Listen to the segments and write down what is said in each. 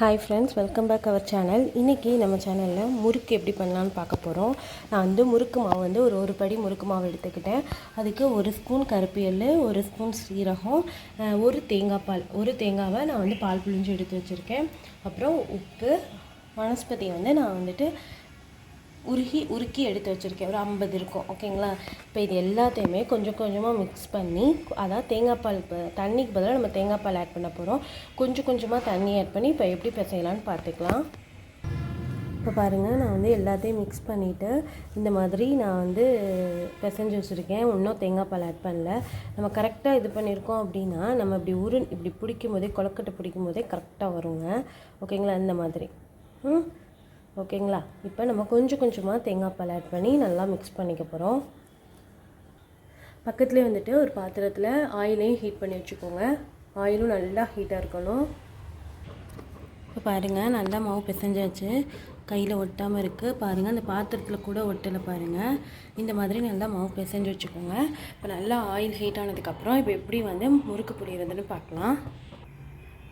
Hi friends welcome back our channel இன்றைக்கி நம்ம சேனலில் முறுக்கு எப்படி பண்ணலான்னு பார்க்க போகிறோம் நான் வந்து முறுக்கு மாவு வந்து ஒரு ஒரு படி முறுக்கு மாவு எடுத்துக்கிட்டேன். அதுக்கு ஒரு ஸ்பூன் கருப்பு ஒரு ஸ்பூன் சீரகம் ஒரு தேங்காய் பால். ஒரு தேங்காவை நான் வந்து பால் புழிஞ்சு எடுத்து வச்சுருக்கேன். அப்புறம் உப்பு வனஸ்பதி வந்து நான் வந்துட்டு உருகி உருக்கி எடுத்து வச்சுருக்கேன். ஒரு ஐம்பது இருக்கும். ஓகேங்களா இப்போ இது எல்லாத்தையுமே கொஞ்சம் கொஞ்சமாக மிக்ஸ் பண்ணி அதான் தேங்காய் பால் இப்போ தண்ணிக்கு பதிலாக நம்ம தேங்காய் பால் ஆட் பண்ண போகிறோம் கொஞ்சம் கொஞ்சமாக தண்ணி ஆட் பண்ணி இப்போ எப்படி பிசையலான்னு பார்த்துக்கலாம். இப்போ பாருங்கள் நான் வந்து எல்லாத்தையும் மிக்ஸ் பண்ணிவிட்டு இந்த மாதிரி நான் வந்து பிசைஞ்சு வச்சுருக்கேன். இன்னும் தேங்காய் பால் ஆட் பண்ணல. நம்ம கரெக்டாக இது பண்ணியிருக்கோம் அப்படின்னா நம்ம இப்படி உரு இப்படி பிடிக்கும் போதே கொலக்கட்டை பிடிக்கும் போதே கரெக்டாக வருங்க ஓகேங்களா இந்த மாதிரி. ம்? ஓகேங்களா? இப்போ நம்ம கொஞ்சம் கொஞ்சமாக தேங்காய் பால் ஆட் பண்ணி நல்லா மிக்ஸ் பண்ணிக்க போகிறோம் பக்கத்துலேயே வந்துட்டு ஒரு பாத்திரத்தில் ஆயிலையும் ஹீட் பண்ணி வச்சுக்கோங்க. ஆயிலும் நல்லா ஹீட்டாக இருக்கணும். இப்போ பாருங்கள் நல்லா மாவு பிசைஞ்சாச்சு. கையில் ஒட்டாமல் இருக்குது பாருங்கள் அந்த பாத்திரத்தில் கூட ஒட்டலை பாருங்கள் இந்த மாதிரி நல்லா மாவு பிசைஞ்சு வச்சுக்கோங்க. இப்போ நல்லா ஆயில் ஹீட் ஆனதுக்கப்புறம் இப்போ எப்படி வந்து முறுக்கு புரியுறதுன்னு பார்க்கலாம்.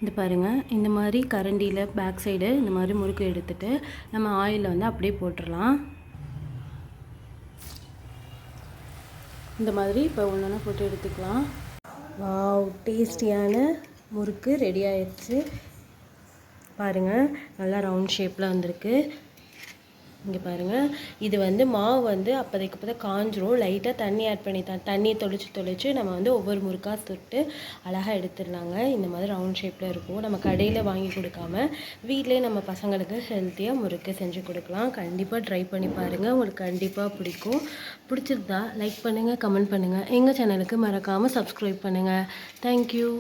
இந்த பாருங்கள் இந்த மாதிரி கரண்டியில் பேக் சைடு இந்த மாதிரி முறுக்கு எடுத்துட்டு நம்ம ஆயிலில் வந்து அப்படியே போட்டுடலாம் இந்த மாதிரி இப்போ ஒன்றா போட்டு எடுத்துக்கலாம். வாவ் டேஸ்டியான முறுக்கு ரெடி ஆயிடுச்சு. பாருங்கள் நல்லா ரவுண்ட் ஷேப்பில் வந்திருக்கு. இங்கே பாருங்கள் இது வந்து மாவு வந்து அப்போதைக்கு அப்போ தான் காஞ்சிரும் லைட்டாக தண்ணி ஆட் பண்ணி த தண்ணியை தொளிச்சு தொளிச்சு நம்ம வந்து ஒவ்வொரு முறுக்காக சுட்டு அழகாக எடுத்துடலாங்க. இந்த மாதிரி ரவுண்ட் ஷேப்பில் இருக்கும். நம்ம கடையில் வாங்கி கொடுக்காம வீட்டிலே நம்ம பசங்களுக்கு ஹெல்த்தியாக முறுக்கு செஞ்சு கொடுக்கலாம். கண்டிப்பாக ட்ரை பண்ணி பாருங்கள் உங்களுக்கு கண்டிப்பாக பிடிக்கும். பிடிச்சிருந்தா லைக் பண்ணுங்கள் கமெண்ட் பண்ணுங்கள் எங்கள் சேனலுக்கு மறக்காமல் சப்ஸ்கிரைப் பண்ணுங்கள் தேங்க்யூ